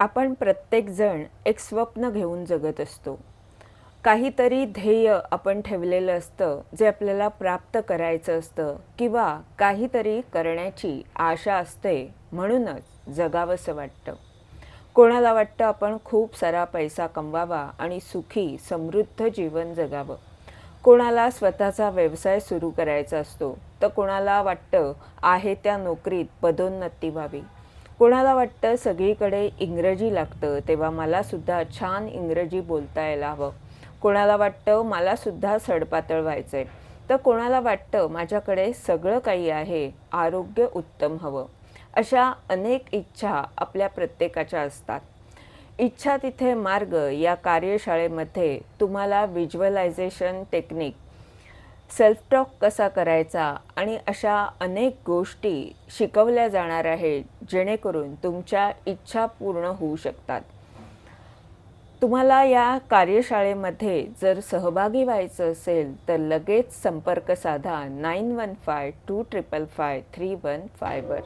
आपण प्रत्येकजण एक स्वप्न घेऊन जगत असतो. काहीतरी ध्येय आपण ठेवलेलं असतं जे आपल्याला प्राप्त करायचं असतं किंवा काहीतरी करण्याची आशा असते म्हणूनच जगावंसं वाटतं. कोणाला वाटतं आपण खूप सारा पैसा कमवावा आणि सुखी समृद्ध जीवन जगावं? कोणाला स्वतःचा व्यवसाय सुरू करायचा असतो तर कोणाला वाटतं आहे त्या नोकरीत पदोन्नती व्हावी? कोणाला वाटतं सगळीकडे इंग्रजी लागतं तेव्हा मलासुद्धा छान इंग्रजी बोलता यायला हवं. कोणाला वाटतं मलासुद्धा सडपातळ व्हायचं आहे तर कोणाला वाटतं माझ्याकडे सगळं काही आहे आरोग्य उत्तम हवं. अशा अनेक इच्छा आपल्या प्रत्येकाच्या असतात. इच्छा तिथे मार्ग या कार्यशाळेमध्ये तुम्हाला विज्युअलायझेशन टेक्निक सेल्फ टॉक कसा करायचा आणि अशा अनेक गोष्टी शिकवल्या जाणार आहेत जेणेकरून तुमच्या इच्छा पूर्ण होऊ शकतात. तुम्हाला या कार्यशाळेमध्ये जर सहभागी व्हायचं असेल तर लगेच संपर्क साधा nine one five two triple five three one फायवर